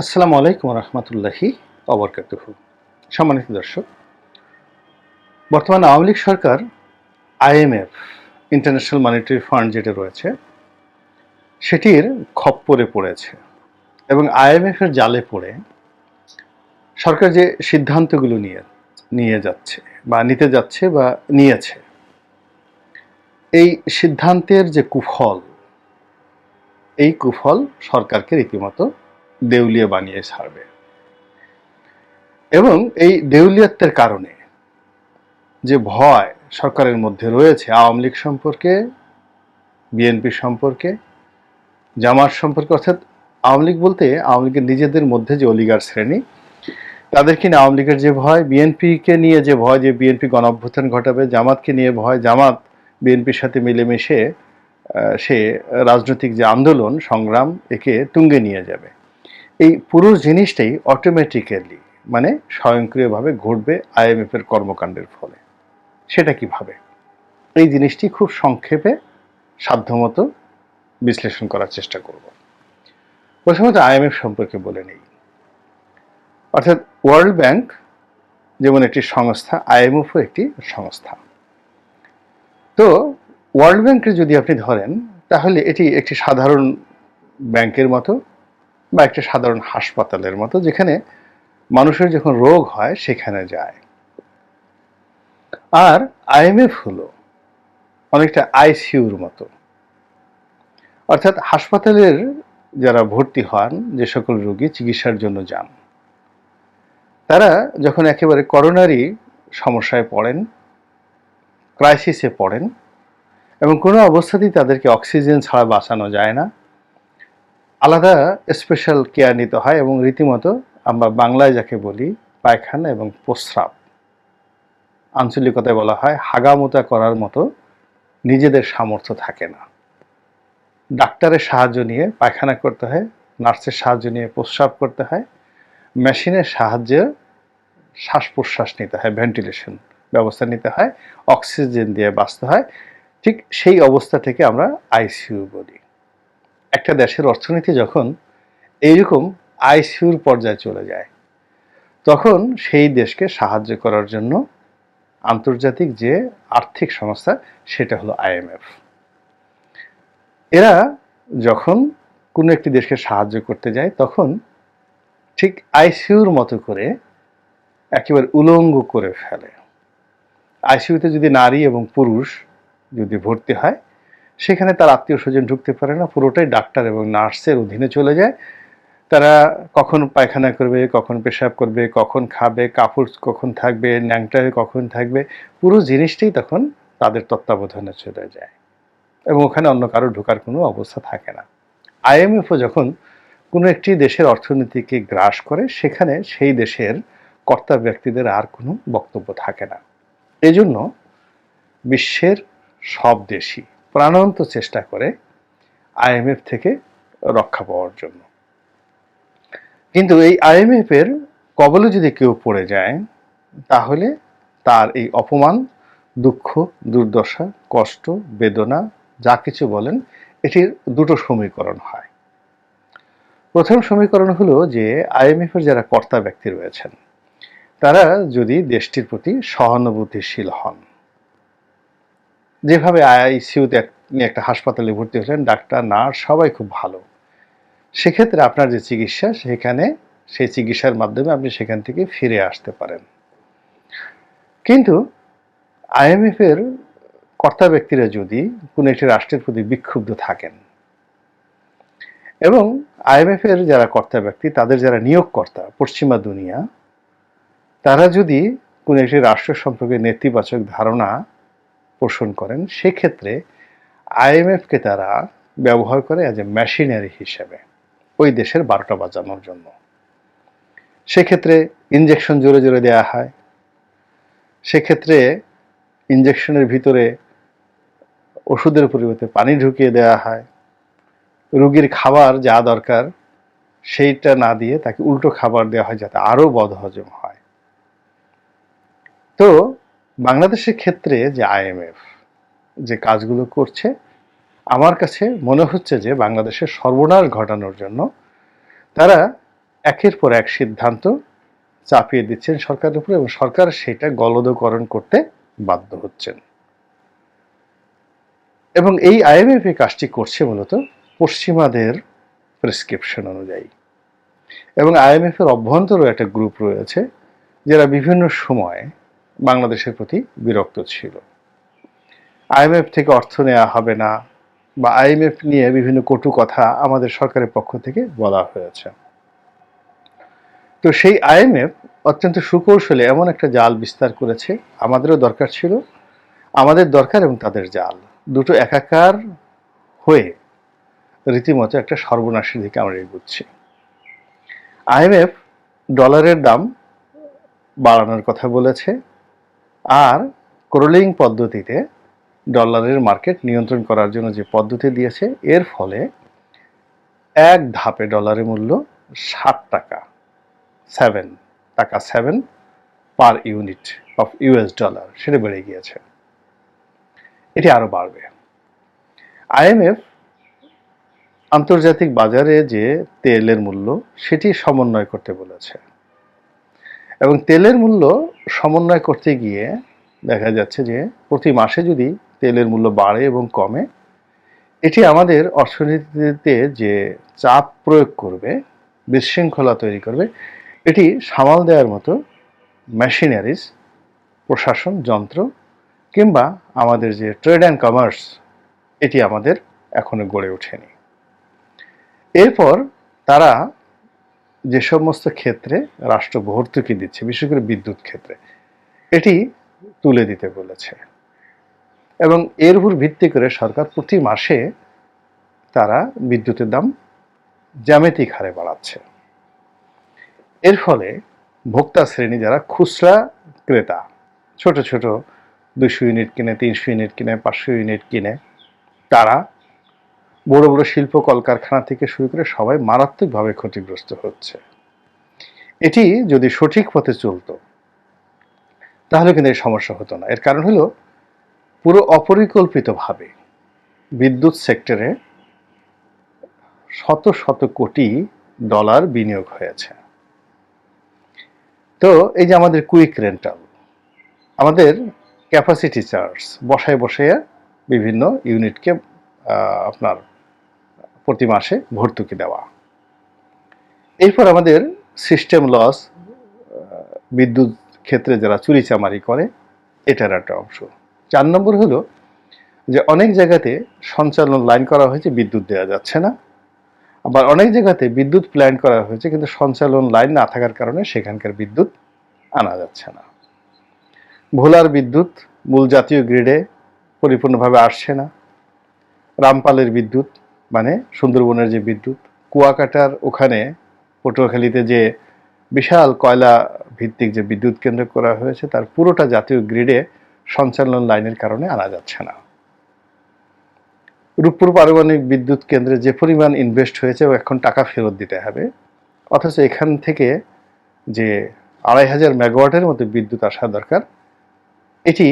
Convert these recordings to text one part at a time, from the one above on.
আসসালামু আলাইকুম রহমতুল্লাহি অবরকাতুহ সম্মানিত দর্শক, বর্তমানে আওয়ামী লীগ সরকার আইএমএফ, ইন্টারন্যাশনাল মনিটারি ফান্ড যেটা রয়েছে, সেটির খপ্পরে পড়েছে এবং আইএমএফের জালে পড়ে সরকার যে সিদ্ধান্তগুলো নিয়ে নিয়ে যাচ্ছে বা নিতে যাচ্ছে বা নিয়েছে, এই সিদ্ধান্তের যে কুফল, এই কুফল সরকারকে রীতিমতো দেউলিয়া বানিয়ে ছাড়বে। এবং এই দেউলিয়াত্বের কারণে যে ভয় সরকারের মধ্যে রয়েছে আওয়ামী লীগ সম্পর্কে, বিএনপি সম্পর্কে, জামাত সম্পর্কে, অর্থাৎ আওয়ামী লীগ বলতে আওয়ামী লীগের নিজেদের মধ্যে যে অলিগার শ্রেণি তাদেরকে নিয়ে আওয়ামী লীগের যে ভয়, বিএনপিকে নিয়ে যে ভয় যে বিএনপি গণঅভ্যুত্থান ঘটাবে, জামাতকে নিয়ে ভয়, জামাত বিএনপির সাথে মিলেমিশে সে রাজনৈতিক যে আন্দোলন, সংগ্রাম, একে তুঙ্গে নিয়ে যাবে। এই পুরো জিনিসটাই অটোমেটিক্যালি মানে স্বয়ংক্রিয়ভাবে ঘটবে আইএমএফ এর কর্মকাণ্ডের ফলে। সেটা কীভাবে? এই জিনিসটি খুব সংক্ষেপে, সাধ্যমতো বিশ্লেষণ করার চেষ্টা করব। প্রথমত আইএমএফ সম্পর্কে বলে নেই। অর্থাৎ ওয়ার্ল্ড ব্যাংক যেমন একটি সংস্থা আইএমএফও একটি সংস্থা। তো ওয়ার্ল্ড ব্যাংকে যদি আপনি ধরেন, তাহলে এটি একটি সাধারণ ব্যাংকের মতো বা একটা সাধারণ হাসপাতালের মতো, যেখানে মানুষের যখন রোগ হয় সেখানে যায়। আর আইএমএফ হলো অনেকটা আইসিইউর মতো। অর্থাৎ হাসপাতালের যারা ভর্তি হন, যে সকল রোগী চিকিৎসার জন্য যান, তারা যখন একেবারে করোনারি সমস্যায় পড়েন ক্রাইসিসে পড়েন, এবং কোনো অবস্থাতেই তাদেরকে অক্সিজেন ছাড়া বাঁচানো যায় না আলাদা স্পেশাল কেয়ার নিতে হয় এবং রীতিমতো আমরা বাংলায় যাকে বলি পায়খানা এবং প্রস্রাব। আঞ্চলিকতায় বলা হয় হাগামোতা করার মতো নিজেদের সামর্থ্য থাকে না। ডাক্তারের সাহায্য নিয়ে পায়খানা করতে হয়, নার্সের সাহায্য নিয়ে প্রস্রাব করতে হয়, মেশিনের সাহায্যে শ্বাস প্রশ্বাস নিতে হয় ভেন্টিলেশন ব্যবস্থা নিতে হয়, অক্সিজেন দিয়ে বাঁচতে হয়। ঠিক সেই অবস্থা থেকে আমরা আইসিইউ বলি। একটা দেশের অর্থনীতি যখন এইরকম আইসিউর পর্যায়ে চলে যায়, তখন সেই দেশকে সাহায্য করার জন্য আন্তর্জাতিক যে আর্থিক সংস্থা, সেটা হলো আইএমএফ এরা যখন কোনো একটি দেশকে সাহায্য করতে যায়, তখন ঠিক আইসিউর মতো করে একেবারে উলঙ্গ করে ফেলে। আইসিইউতে যদি নারী এবং পুরুষ যদি ভর্তি হয় সেখানে তার আত্মীয় স্বজন ঢুকতে পারে না, পুরোটাই ডাক্তার এবং নার্সের অধীনে চলে যায়। তারা কখন পায়খানা করবে, কখন পেশাব করবে, কখন খাবে, কাপড় কখন থাকবে, ন্যাংটা কখন থাকবে, পুরো জিনিসটাই তখন তাদের তত্ত্বাবধানে চলে যায় এবং ওখানে অন্য কারও ঢোকার কোনো অবস্থা থাকে না। আইএমএফও যখন কোনো একটি দেশের অর্থনীতিকে গ্রাস করে, সেখানে সেই দেশের কর্তা ব্যক্তিদের আর কোনো বক্তব্য থাকে না। এজন্য বিশ্বের সব দেশই প্রাণান্ত চেষ্টা করে আইএমএফ থেকে রক্ষা পাওয়ার জন্য। কিন্তু এই আইএমএফ এর কবলে যদি কেউ পড়ে যায়, তাহলে তার এই অপমান, দুঃখ, দুর্দশা, কষ্ট, বেদনা, যা কিছু বলেন, এটির দুটো সমীকরণ হয়। প্রথম সমীকরণ হলো যে আইএমএফ এর যারা কর্তা ব্যক্তি রয়েছেন, তারা যদি দেশটির প্রতি সহানুভূতিশীল হন যেভাবে আপনি একটা হাসপাতালে ভর্তি হলেন, ডাক্তার, নার্স, সবাই খুব ভালো। সেক্ষেত্রে আপনার যে চিকিৎসা, সেখানে সেই চিকিৎসার মাধ্যমে আপনি সেখান থেকে ফিরে আসতে পারেন। কিন্তু আইএমএফ এর কর্তা ব্যক্তিরা যদি কোনো একটি রাষ্ট্রের প্রতি বিক্ষুব্ধ থাকেন এবং আইএমএফ এর যারা কর্তা ব্যক্তি, তাদের যারা নিয়োগকর্তা পশ্চিমা দুনিয়া, তারা যদি কোনো একটি রাষ্ট্র সম্পর্কে নেতিবাচক ধারণা পোষণ করেন, সেক্ষেত্রে আইএমএফকে তারা ব্যবহার করে অ্যাজ এ মেশিনারি হিসেবে ওই দেশের বারোটা বাজানোর জন্য। সেক্ষেত্রে ইঞ্জেকশন জোরে জোরে দেওয়া হয়। সেক্ষেত্রে ইঞ্জেকশনের ভিতরে ওষুধের পরিবর্তে পানি ঢুকিয়ে দেওয়া হয়। রুগীর খাবার যা দরকার, সেইটা না দিয়ে তাকে উল্টো খাবার দেওয়া হয় যাতে আরও বদহজম হয়। তো বাংলাদেশের ক্ষেত্রে যে আইএমএফ যে কাজগুলো করছে, আমার কাছে মনে হচ্ছে যে বাংলাদেশের সর্বনাশ ঘটানোর জন্য তারা একের পর এক সিদ্ধান্ত চাপিয়ে দিচ্ছেন সরকারের উপরে এবং সরকার সেটা গলদকরণ করতে বাধ্য হচ্ছেন। এবং এই আইএমএফ এই কাজটি করছে মূলত পশ্চিমাদের প্রেসক্রিপশন অনুযায়ী। এবং আইএমএফ এর অভ্যন্তরেও একটা গ্রুপ রয়েছে, যারা বিভিন্ন সময় বাংলাদেশের প্রতি বিরক্ত ছিল। আইএমএফ থেকে অর্থ নেওয়া হবে না বা আইএমএফ নিয়ে বিভিন্ন কটু কথা আমাদের সরকারের পক্ষ থেকে বলা হয়েছে। তো সেই আইএমএফ অত্যন্ত সুকৌশলে এমন একটা জাল বিস্তার করেছে, আমাদেরও দরকার ছিল, আমাদের দরকার এবং তাদের জাল। দুটো একাকার হয়ে রীতিমতো একটা সর্বনাশের দিকে আমরা এগুচ্ছি। আইএমএফ ডলারের দাম বাড়ানোর কথা বলেছে আর ক্রোলিং পদ্ধতিতে ডলারের মার্কেট নিয়ন্ত্রণ করার জন্য যে পদ্ধতি দিয়েছে, এর ফলে এক ধাপে ডলারের মূল্য ষাট টাকা সেভেন টাকা seven per unit of US dollar সেটা বেড়ে গিয়েছে। এটি আরও বাড়বে। আইএমএফ আন্তর্জাতিক বাজারে যে তেলের মূল্য, সেটি সমন্বয় করতে বলেছে। এবং তেলের মূল্য সমন্বয় করতে গিয়ে দেখা যাচ্ছে যে প্রতি মাসে যদি তেলের মূল্য বাড়ে এবং কমে, এটি আমাদের অর্থনীতিতে যে চাপ প্রয়োগ করবে, বিশৃঙ্খলা তৈরি করবে, এটি সামাল দেওয়ার মতো মেশিনারিজ, প্রশাসন যন্ত্র কিংবা আমাদের যে ট্রেড অ্যান্ড কমার্স, এটি আমাদের এখনও গড়ে ওঠেনি। এরপর তারা যে সমস্ত ক্ষেত্রে রাষ্ট্র ভর্তুকি দিচ্ছে, বিশেষ করে বিদ্যুৎ ক্ষেত্রে, এটি তুলে দিতে বলেছে। এবং এর উপর ভিত্তি করে সরকার প্রতি মাসে তারা বিদ্যুতের দাম জ্যামিতিক হারে বাড়াচ্ছে। এর ফলে ভোক্তা শ্রেণি যারা খুচরা ক্রেতা, ছোট ছোট দুশো ইউনিট কিনে, তিনশো ইউনিট কিনে, পাঁচশো ইউনিট কিনে, তারা বড় বড় শিল্প কলকারখানা থেকে শুরু করে সবাই মারাত্মকভাবে ক্ষতিগ্রস্ত হচ্ছে। এটি যদি সঠিক পথে চলতো, তাহলে কিন্তু এই সমস্যা হতো না। এর কারণ হলো, পুরো অপরিকল্পিতভাবে বিদ্যুৎ সেক্টরে শত শত কোটি ডলার বিনিয়োগ হয়েছে। তো এই যে আমাদের কুইক রেন্টাল, আমাদের ক্যাপাসিটি চার্জ, বসায় বসায় বিভিন্ন ইউনিটকে আপনার প্রতি মাসে ভর্তুকি দেওয়া। এরপর আমাদের সিস্টেম লস বিদ্যুৎ ক্ষেত্রে যারা চুরি চামারি করে, এটার একটা অংশ। চার নম্বর হলো যে অনেক জায়গাতে সঞ্চালন লাইন করা হয়েছে, বিদ্যুৎ দেওয়া যাচ্ছে না। আবার অনেক জায়গাতে বিদ্যুৎ প্ল্যান করা হয়েছে, কিন্তু সঞ্চালন লাইন না থাকার কারণে সেখানকার বিদ্যুৎ আনা যাচ্ছে না। ভোলার বিদ্যুৎ মূল জাতীয় গ্রিডে পরিপূর্ণভাবে আসছে না। রামপালের বিদ্যুৎ মানে সুন্দরবনের যে বিদ্যুৎ, কুয়াকাটার ওখানে পটুয়াখালীতে যে বিশাল কয়লা ভিত্তিক যে বিদ্যুৎ কেন্দ্র করা হয়েছে, তার পুরোটা জাতীয় গ্রিডে সঞ্চালন লাইনের কারণে আনা যাচ্ছে না। রূপপুর পারমাণবিক বিদ্যুৎ কেন্দ্রে যে পরিমাণ ইনভেস্ট হয়েছে, ও এখন টাকা ফেরত দিতে হবে। অথচ এখান থেকে যে আড়াই হাজার মেগাওয়াটের মতো বিদ্যুৎ আসা দরকার, এটি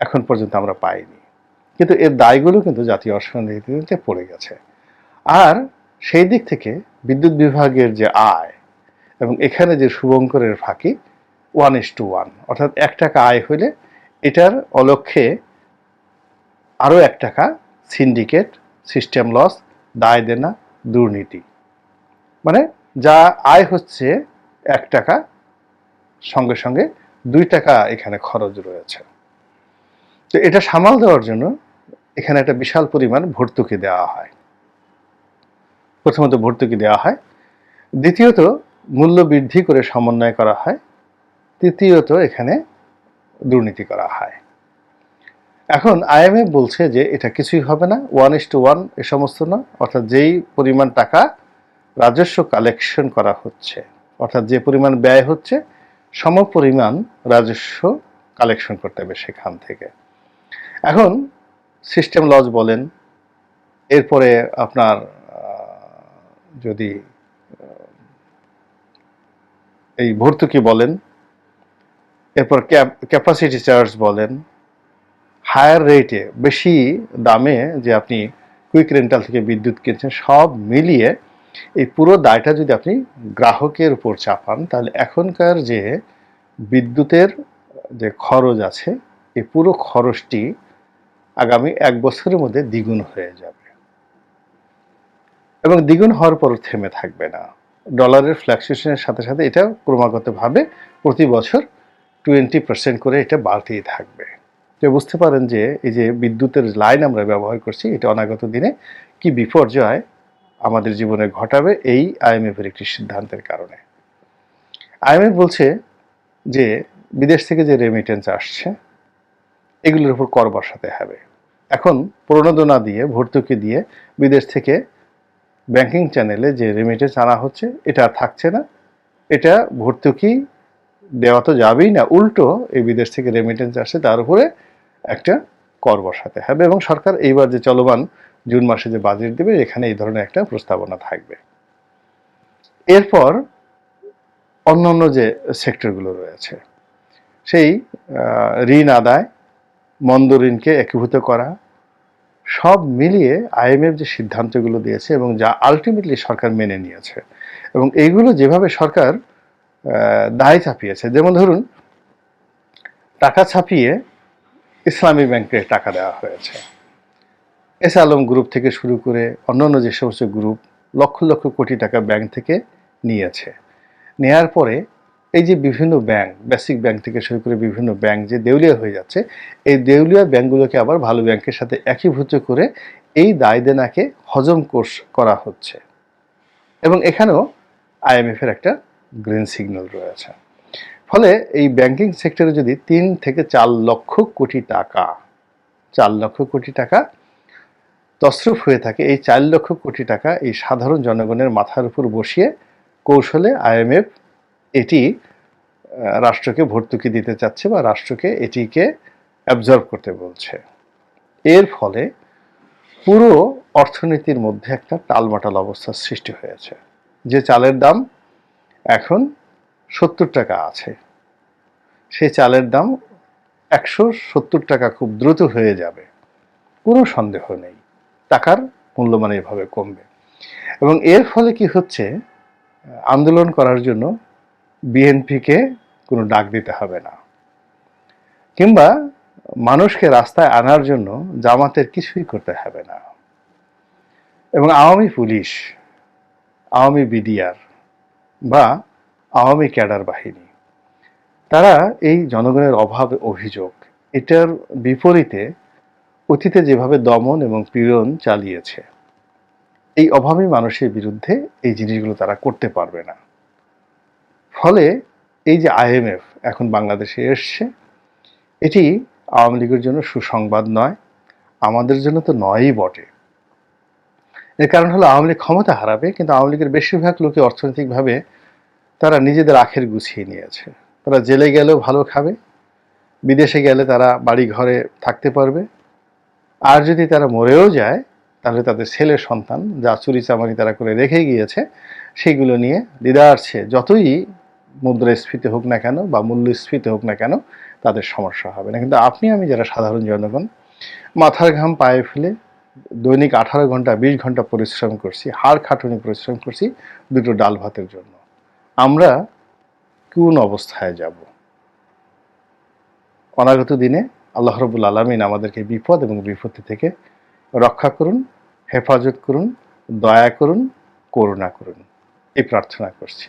এখন পর্যন্ত আমরা পাইনি। কিন্তু এর দায়গুলো কিন্তু জাতীয় অর্থনীতিতে পড়ে গেছে। আর সেই দিক থেকে বিদ্যুৎ বিভাগের যে আয় এবং এখানে যে শুভঙ্করের ফাঁকি ওয়ান ইস টু ওয়ান অর্থাৎ এক টাকা আয় হইলে এটার অলক্ষ্যে আরও এক টাকা সিন্ডিকেট সিস্টেম লস দায় দেনা, দুর্নীতি। মানে যা আয় হচ্ছে এক টাকা, সঙ্গে সঙ্গে দুই টাকা এখানে খরচ রয়েছে। তো এটা সামাল দেওয়ার জন্য এখানে একটা বিশাল পরিমাণ ভর্তুকি দেওয়া হয়। প্রথমত ভর্তুকি দেওয়া হয়। দ্বিতীয়ত মূল্য বৃদ্ধি করে সমন্বয় করা হয়। তৃতীয়ত এখানে দুর্নীতি করা হয়। এখন আইএমএফ বলছে যে এটা কিছুই হবে না ওয়ান ইস টু ওয়ান এ সমস্ত না, অর্থাৎ যেই পরিমাণ টাকা রাজস্ব কালেকশন করা হচ্ছে, অর্থাৎ যে পরিমাণ ব্যয় হচ্ছে সম পরিমাণ রাজস্ব কালেকশন করতে হবে সেখান থেকে। এখন সিস্টেম লজ বলেন, এরপরে আপনার যদি এই ভর্তুকি বলেন, এরপর ক্যাপাসিটি চার্জ বলেন হায়ার রেটে বেশি দামে যে আপনি কুইক রেন্টাল থেকে বিদ্যুৎ কিনছেন, সব মিলিয়ে এই পুরো দায়টা যদি আপনি গ্রাহকের উপর চাপান, তাহলে এখনকার যে বিদ্যুতের যে খরচ আছে এই পুরো খরচটি আগামী এক বছরের মধ্যে দ্বিগুণ হয়ে যাবে। এবং দ্বিগুণ হওয়ার পর থেমে থাকবে না। ডলারের ফ্ল্যাকচুয়েশনের সাথে সাথে এটা ক্রমাগতভাবে প্রতি বছর টোয়েন্টি পার্সেন্ট করে এটা বাড়তেই থাকবে। তো বুঝতে পারেন যে এই যে বিদ্যুতের লাইন আমরা ব্যবহার করছি, এটা অনাগত দিনে কি বিপর্যয় আমাদের জীবনে ঘটাবে এই আইএমএফের একটি সিদ্ধান্তের কারণে। আইএমএফ বলছে যে বিদেশ থেকে যে রেমিটেন্স আসছে এগুলোর উপর কর বসাতে হবে। এখন প্রণোদনা দিয়ে, ভর্তুকি দিয়ে বিদেশ থেকে ব্যাংকিং চ্যানেলে যে রেমিটেন্স আনা হচ্ছে, এটা থাকছে না। এটা ভর্তুকি দেওয়া তো যাবেই না, উল্টো এই বিদেশ থেকে রেমিটেন্স আসছে তার উপরে একটা কর বসাতে হবে এবং সরকার এইবার যে চলমান জুন মাসে যে বাজেট দেবে, এখানে এই ধরনের একটা প্রস্তাবনা থাকবে। এরপর অন্যান্য যে সেক্টরগুলো রয়েছে, সেই ঋণ আদায় মন্দ ঋণকে একীভূত করা, সব মিলিয়ে আইএমএফ যে সিদ্ধান্তগুলো দিয়েছে এবং যা আলটিমেটলি সরকার মেনে নিয়েছে এবং এইগুলো যেভাবে সরকার দায় চাপিয়েছে, যেমন ধরুন টাকা ছাপিয়ে ইসলামী ব্যাংকে টাকা দেওয়া হয়েছে। এস আলম গ্রুপ থেকে শুরু করে অন্যান্য যে সমস্ত গ্রুপ লক্ষ লক্ষ কোটি টাকা ব্যাংক থেকে নিয়েছে। নেয়ার পরে এই যে বিভিন্ন ব্যাংক বেসিক ব্যাংক থেকে শুরু করে বিভিন্ন ব্যাংক যে দেউলিয়া হয়ে যাচ্ছে, এই দেউলিয়া ব্যাংকগুলোকে আবার ভালো ব্যাংকের সাথে একীভূত করে এই দায় দেনাকে হজম কোর্স করা হচ্ছে। এবং এখানেও আইএমএফ এর একটা গ্রিন সিগন্যাল রয়েছে। ফলে এই ব্যাংকিং সেক্টরে যদি তিন থেকে চার লক্ষ কোটি টাকা, চার লক্ষ কোটি টাকা তসরুফ হয়ে থাকে, এই চার লক্ষ কোটি টাকা এই সাধারণ জনগণের মাথার উপর বসিয়ে কৌশলে আইএমএফ এটি রাষ্ট্রকে ভর্তুকি দিতে চাচ্ছে বা রাষ্ট্রকে এটিকে অ্যাবজর্ব করতে বলছে। এর ফলে পুরো অর্থনীতির মধ্যে একটা টালমাটাল অবস্থার সৃষ্টি হয়েছে। যে চালের দাম এখন সত্তর টাকা আছে সেই চালের দাম একশো সত্তর টাকা খুব দ্রুত হয়ে যাবে। কোনো সন্দেহ নেই, টাকার মূল্যমান এভাবে কমবে। এবং এর ফলে কি হচ্ছে? আন্দোলন করার জন্য বিএনপিকে কোনো ডাক দিতে হবে না। কিংবা মানুষকে রাস্তায় আনার জন্য জামাতের কিছুই করতে হবে না। এবং আওয়ামী পুলিশ, আওয়ামী বিডিআর বা আওয়ামী ক্যাডার বাহিনী, তারা এই জনগণের অভাব অভিযোগ, এটার বিপরীতে অতীতে যেভাবে দমন এবং পীড়ন চালিয়েছে, এই অভাবী মানুষের বিরুদ্ধে এই জিনিসগুলো তারা করতে পারবে না। ফলে এই যে আইএমএফ এখন বাংলাদেশে এসছে, এটি আওয়ামী লীগের জন্য সুসংবাদ নয়, আমাদের জন্য তো নয়ই বটে। এর কারণ হলো আওয়ামী লীগ ক্ষমতা হারাবে, কিন্তু আওয়ামী লীগের বেশিরভাগ লোকে অর্থনৈতিকভাবে তারা নিজেদের আখের গুছিয়ে নিয়েছে। তারা জেলে গেলেও ভালো খাবে, বিদেশে গেলে তারা বাড়ি ঘরে থাকতে পারবে, আর যদি তারা মরেও যায়, তাহলে তাদের ছেলে সন্তান যা চুরি চামারি তারা করে রেখে গিয়েছে, সেগুলো নিয়ে দিদারছে যতই মুদ্রাস্ফীতি হোক না কেন বা মূল্যস্ফীতি হোক না কেন, তাদের সমস্যা হবে না। কিন্তু আপনি, আমি যারা সাধারণ জনগণ, মাথার ঘাম পায়ে ফেলে দৈনিক আঠারো ঘণ্টা, বিশ ঘণ্টা পরিশ্রম করছি, হাড় খাটুনি পরিশ্রম করছি দুটো ডাল ভাতের জন্য, আমরা কোন অবস্থায় যাব? অনাগত দিনে আল্লাহ রবুল আলমিন আমাদেরকে বিপদ এবং বিপত্তি থেকে রক্ষা করুন, হেফাজত করুন, দয়া করুন, করুণা করুন। এই প্রার্থনা করছি।